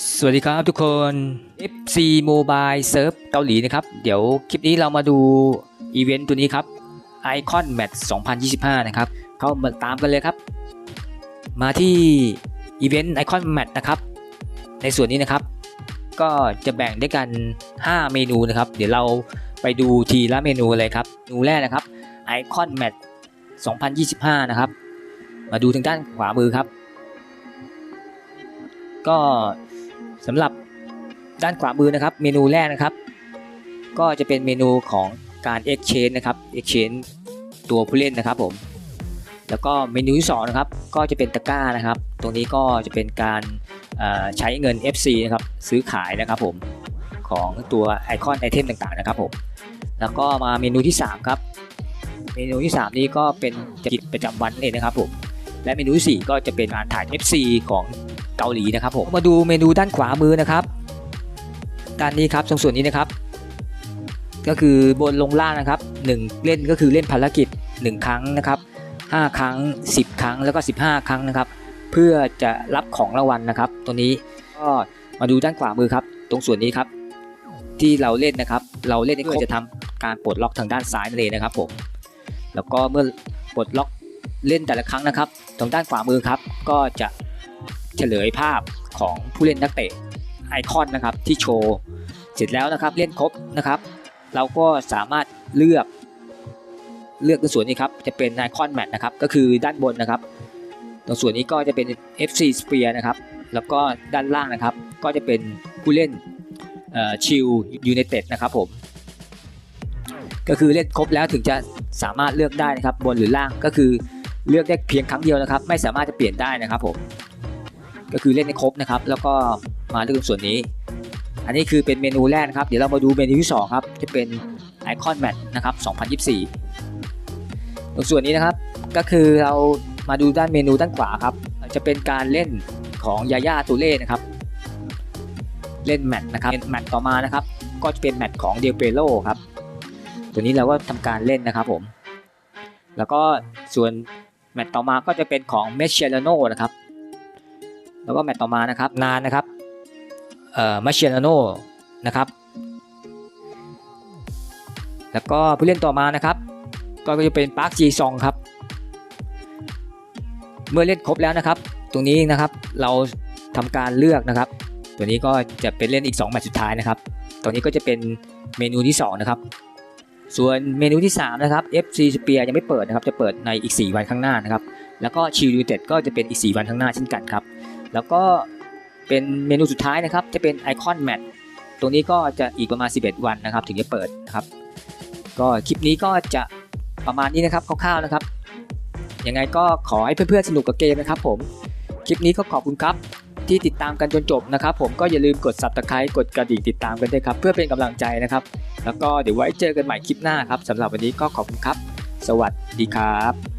สวัสดีครับทุกคน FC Mobile Surf เกาหลีนะครับ เดี๋ยวคลิปนี้เรามาดูอีเวนต์ตัวนี้ครับ Icon Match 2025 นะครับ เข้ามาตามกันเลยครับ มาที่อีเวนต์ Icon Match นะครับ ในส่วนนี้นะครับ ก็จะแบ่งด้วยกัน 5 เมนูนะครับ เดี๋ยวเราไปดูทีละเมนูเลยครับเมนูแรกนะครับ Icon Match 2025 นะครับ มาดูทางด้านขวามือครับ ก็ สำหรับด้านขวามือนะครับเมนูแรกนะครับ ก็จะเป็นเมนูของการ exchange นะครับ exchange ตัวผู้เล่นนะครับผมแล้วก็เมนูที่สองนะครับก็จะเป็นตะกร้านะครับ ตรงนี้ก็จะเป็นการใช้เงิน FC นะครับซื้อขายนะครับผมของตัวไอคอนไอเทมต่างๆนะครับผมแล้วก็มาเมนูที่ 3 ครับ เมนูที่ 3 นี้ก็เป็นกิจประจำวันนั่นเองนะครับผมและเมนูที่4ก็จะเป็นการถ่าย FC ของ กาหลีนะครับผมมาดูเมนูด้านขวามือนะครับด้านนี้ครับตรงส่วนนี้นะครับ ก็คือบนลงล่างนะครับ 1 เล่นก็คือเล่นภารกิจ 1 ครั้งนะครับ 5 ครั้ง 10 ครั้งแล้วก็ 15 ครั้งนะครับ เพื่อจะรับของรางวัลนะครับ ตัวนี้ก็มาดูด้านขวามือครับ ตรงส่วนนี้ครับ ที่เราเล่นนะครับ เราเล่นเพื่อจะทำการปลดล็อกทางด้านซ้ายนั่นเองนะครับผมแล้วก็เมื่อปลดล็อกเล่นแต่ละครั้งนะครับ ตรงด้านขวามือครับ ก็จะ เฉลยภาพของผู้เล่นนักเตะไอคอนนะครับที่โชว์เสร็จแล้วนะครับเล่นครบนะครับ เราก็สามารถเลือกเลือกในส่วนนี้ครับจะเป็นไอคอนแมทนะครับก็คือด้านบนนะครับ ตรงส่วนนี้ก็จะเป็น FC Sphere นะครับแล้วก็ด้านล่างนะครับ ก็จะเป็นผู้เล่นชิลยูไนเต็ดนะครับผมก็คือเล่นครบแล้วถึงจะสามารถเลือกได้นะครับบนหรือล่างก็คือเลือกได้เพียงครั้งเดียวนะครับ ไม่สามารถจะเปลี่ยนได้นะครับผม ก็คือเล่นให้ครบนะครับ แล้วก็มาเลือกส่วนนี้ อันนี้คือเป็นเมนูแรกนะครับ เดี๋ยวเรามาดูเมนูที่สองครับจะเป็น Icon Match นะครับ 2024 ตรงส่วนนี้นะครับก็คือเรามาดูด้านเมนูด้านขวาครับ จะเป็นการเล่นของยาย่าตูเล่นะครับ เล่นแมตช์นะครับแมตช์ต่อมานะครับ ก็จะเป็นแมตช์ของเดลเปโลครับ ตัวนี้เราก็ทำการเล่นนะครับผม แล้วก็ส่วนแมตช์ต่อมาก็จะเป็นของเมชเชลโนนะครับ แล้วก็แมตช์ต่อมานะครับนานนะครับเอ่อมาเชลโนนะครับ แล้วก็ผู้เล่นต่อมานะครับ ก็จะเป็นปาร์คจีซองครับ เมื่อเล่นครบแล้วนะครับ ตรงนี้นะครับเราทำการเลือกนะครับ ตัวนี้ก็จะเป็นเล่นอีก 2 แมตช์สุดท้ายนะครับ ตัวนี้ก็จะเป็นเมนูที่ 2 นะครับ ส่วนเมนูที่ 3 นะครับ FC Spear ยังไม่เปิดนะครับ จะเปิดในอีก 4 วันข้างหน้านะครับ แล้วก็ชิลยูเต็ดก็จะเป็นอีก 4 วันข้างหน้าเช่นกันครับ แล้วก็เป็นเมนูสุดท้ายนะครับ จะเป็นไอคอนแมทตรงนี้ก็จะอีกประมาณ 11 วันนะครับ ถึงจะเปิดนะครับ ก็คลิปนี้ก็จะประมาณนี้นะครับคร่าวๆนะครับยังไงก็ขอให้เพื่อนๆสนุกกับเกมนะครับ ผมคลิปนี้ก็ขอบคุณครับที่ติดตามกันจนจบนะครับ ผมก็อย่าลืมกด subscribe กดกระดิ่งติดตามกันด้วยครับ เพื่อเป็นกำลังใจนะครับ แล้วก็เดี๋ยวไว้เจอกันใหม่คลิปหน้าครับสำหรับวันนี้ก็ขอบคุณครับ สวัสดีครับ